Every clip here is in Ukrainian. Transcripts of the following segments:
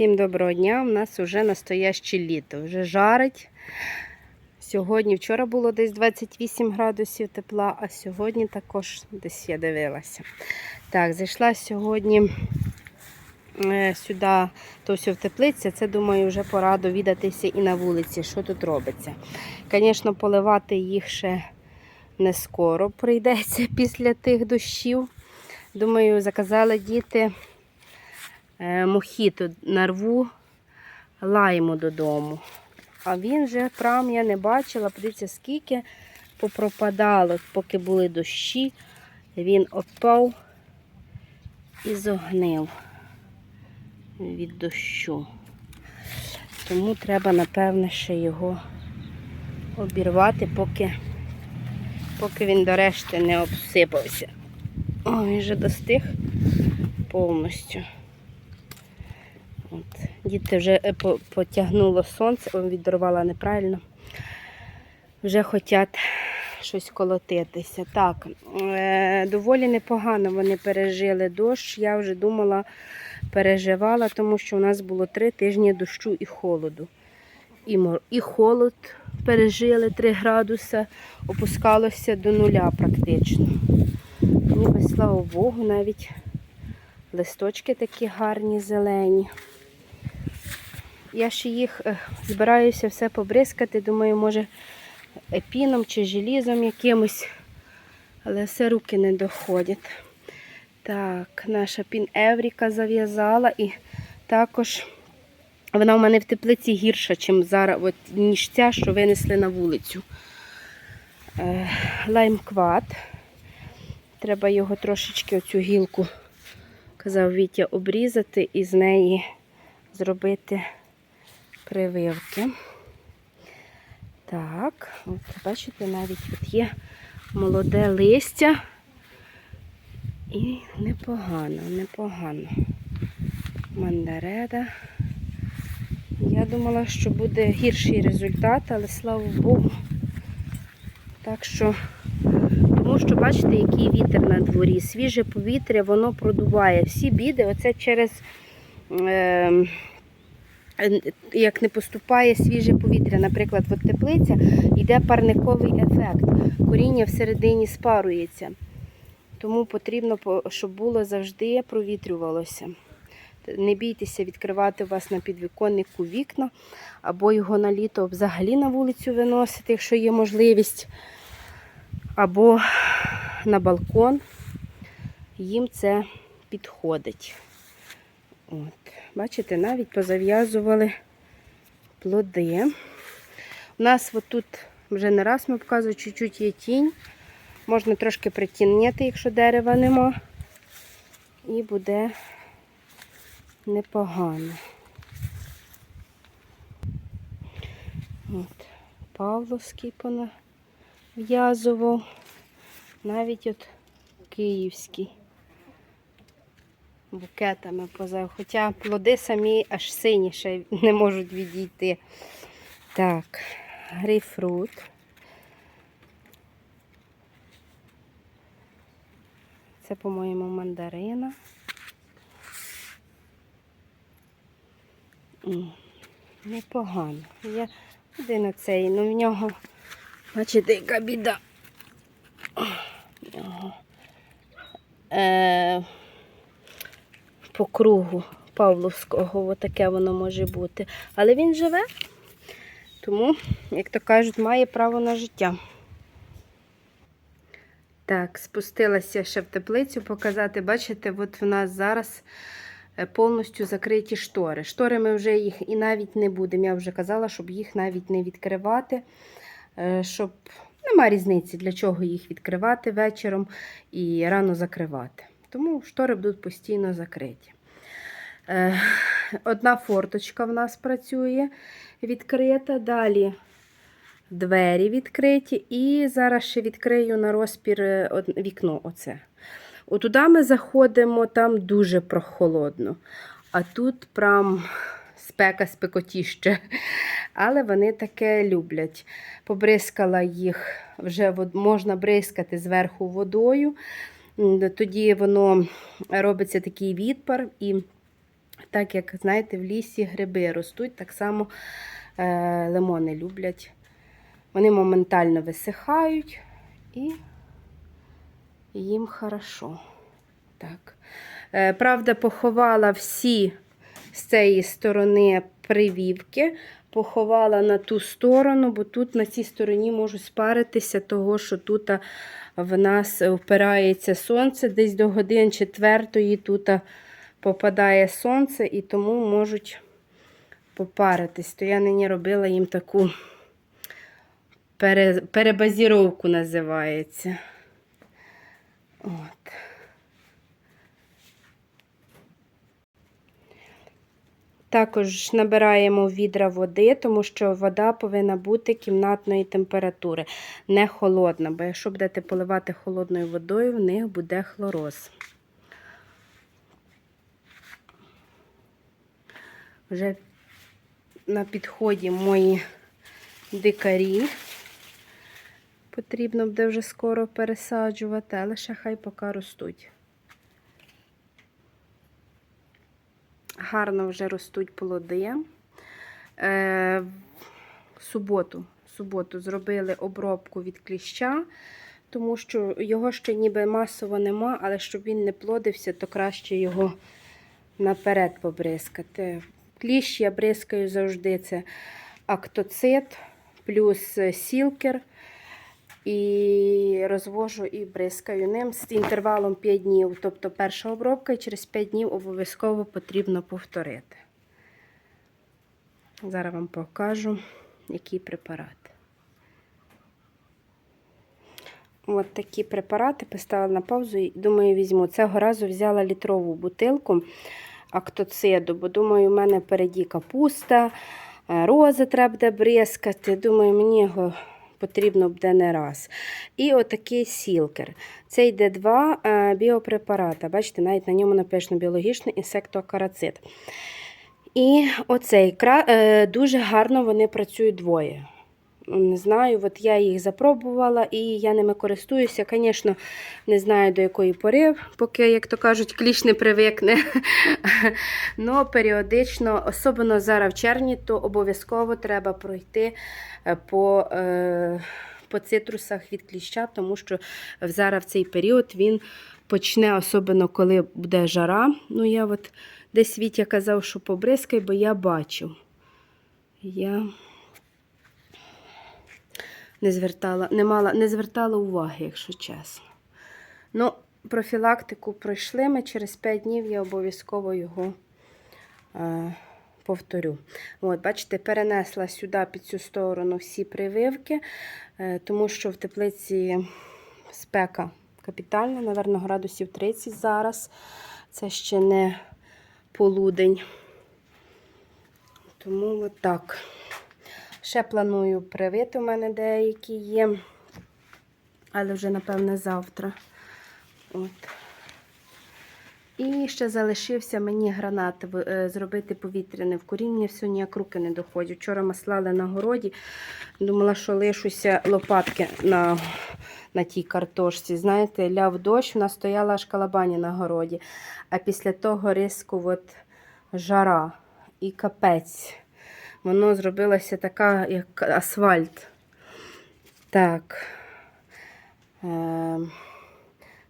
Всім доброго дня. У нас вже настояще літо, вже жарить. Сьогодні, вчора було десь 28 градусів тепла, а сьогодні також десь я дивилася. Так, зайшла сьогодні е, сюди, то все в теплиця. Це, думаю, вже пора довідатися і на вулиці, що тут робиться. Звісно, поливати їх ще не скоро прийдеться після тих дощів. Думаю, заказали діти мохіто нарву лайму додому. А він же прям я не бачила. Подивіться, скільки попропадало, поки були дощі, він опав і зогнив від дощу. Тому треба, напевне, ще його обірвати, поки, поки він до решти не обсипався. О, він вже достиг повністю. От. Діти вже е, потягнуло сонце, відірвала неправильно. Вже хочуть щось колотитися. Так, е, доволі непогано вони пережили дощ. Я вже думала, переживала, тому що у нас було три тижні дощу і холоду. І, і холод пережили 3 градуси, опускалося до нуля практично. Ніби, слава Богу, навіть листочки такі гарні, зелені. Я ще їх е, збираюся все побризкати. Думаю, може епіном чи желізом якимось, але все руки не доходять. Так, наша пін Евріка зав'язала і також вона в мене в теплиці гірша, ніж зараз, от, ніж ця, що винесли на вулицю. Е, Лаймкват. Треба його трошечки оцю гілку, казав Вітя, обрізати і з неї зробити прививки. Так, от бачите, навіть от є молоде листя. І непогано, непогано. Мандареда. Я думала, що буде гірший результат, але слава Богу. Так що тому що бачите, який вітер на дворі. Свіже повітря, воно продуває. Всі біди, оце через е, як не поступає свіже повітря, наприклад, от теплиця, йде парниковий ефект. Коріння всередині спарується. Тому потрібно, щоб було завжди провітрювалося. Не бійтеся відкривати у вас на підвіконнику вікна, або його на літо взагалі на вулицю виносити, якщо є можливість або на балкон. Їм це підходить. От. Бачите, навіть позав'язували плоди. У нас отут вже не раз ми показуємо, чуть-чуть є тінь. Можна трошки притінняти, якщо дерева нема. І буде непогано. От. Павловський понав'язував. Навіть от київський. Букетами позав. Хоча плоди самі аж сині ще не можуть відійти. Так, грейпфрут. Це, по-моєму, мандарина. Непогано. Я один оцей, ну в нього, бачите, яка біда. В нього. Е, по кругу Павловського, отаке воно може бути. Але він живе, тому, як то кажуть, має право на життя. Так, спустилася ще в теплицю показати. Бачите, от в нас зараз е, повністю закриті штори. Штори ми вже їх і навіть не будемо. Я вже казала, щоб їх навіть не відкривати, е, щоб нема різниці, для чого їх відкривати вечором і рано закривати. Тому штори будуть постійно закриті. Е, Одна форточка в нас працює відкрита. Далі двері відкриті. І зараз ще відкрию на розпір е, вікно. Оце. Отуди ми заходимо, там дуже прохолодно. А тут прям спека спекотіще. Але вони таке люблять. Побризкала їх, вже можна бризкати зверху водою. Тоді воно робиться такий відпар і Так як, знаєте, в лісі гриби ростуть, так само е, лимони люблять. Вони моментально висихають і їм хорошо. Так. Е, правда, поховала всі з цієї сторони привівки, поховала на ту сторону, бо тут на цій стороні можуть спаритися, того, що тут в нас впирається сонце, десь до годин четвертої тут попадає сонце, і тому можуть попаритись. То я нині робила їм таку перебазіровку називається. От. Також набираємо відра води, тому що вода повинна бути кімнатної температури, не холодна, бо якщо будете поливати холодною водою, в них буде хлороз. Вже на підході мої дикарі. Потрібно буде вже скоро пересаджувати, але ще хай поки ростуть. Гарно вже ростуть плоди. Е, суботу, в суботу зробили обробку від кліща, тому що його ще ніби масово нема, але щоб він не плодився, то краще його наперед побризкати. Кліщ я бризкаю завжди це актоцит плюс сілкер. І розвожу і бризкаю ним з інтервалом 5 днів. Тобто перша обробка і через 5 днів обов'язково потрібно повторити. Зараз вам покажу, який препарат. От такі препарати поставила на паузу і думаю, візьму. Цього разу взяла літрову бутилку актоциду, бо думаю, у мене впереді капуста, е, рози треба бризкати. Думаю, мені його потрібно буде не раз. І отакий сілкер. Це йде два е, біопрепарати. Бачите, навіть на ньому написано біологічний інсектоакарацид. І оцей е, дуже гарно вони працюють двоє. Не знаю, от я їх запробувала і я ними користуюся. Звісно, не знаю до якої пори, поки, як то кажуть, кліщ не привикне. Но періодично, особливо зараз в червні, то обов'язково треба пройти е, по, е, по цитрусах від кліща, тому що зараз в цей період він почне, особливо коли буде жара. Ну, я от десь Вітя казав, що побризкай, бо я бачу. Я не звертала, не мала, не звертала уваги, якщо чесно. Ну, профілактику пройшли ми, через 5 днів я обов'язково його е, повторю. От, бачите, перенесла сюди під цю сторону всі прививки, е, тому що в теплиці спека капітальна, напевно, градусів 30 зараз. Це ще не полудень. Тому от. Ще планую привити, у мене деякі є, але вже, напевне, завтра. От. І ще залишився мені гранат е, зробити повітряне вкоріння, все ніяк руки не доходять. Вчора маслали на городі, думала, що лишуся лопатки на на тій картошці. Знаєте, ляв дощ, вона стояла аж калабані на городі. А після того різко от жара і капець. Воно зробилося така, як асфальт. Так. Е,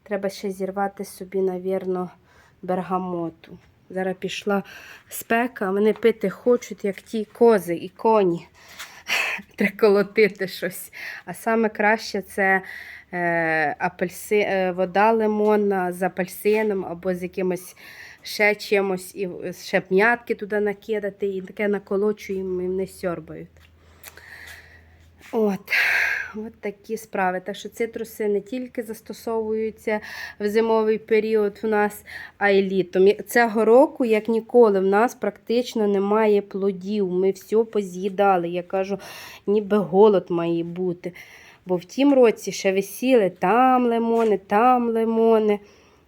Треба ще зірвати собі, навірно, бергамоту. Зараз пішла спека, а вони пити хочуть, як ті кози і коні. Треба колотити щось. А саме краще це апельси, е, вода лимонна з апельсином або з якимось ще чимось, і ще м'ятки туди накидати, і таке наколочуємо і вони сьорбають. От. От такі справи. Так що цитруси не тільки застосовуються в зимовий період у нас, а й літом. Цього року, як ніколи, в нас практично немає плодів. Ми все поз'їдали. Я кажу, ніби голод має бути. Бо в тім році ще висіли там лимони, там лимони.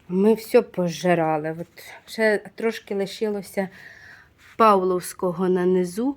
Ми все пожирали. От Ще трошки лишилося Павловського на низу.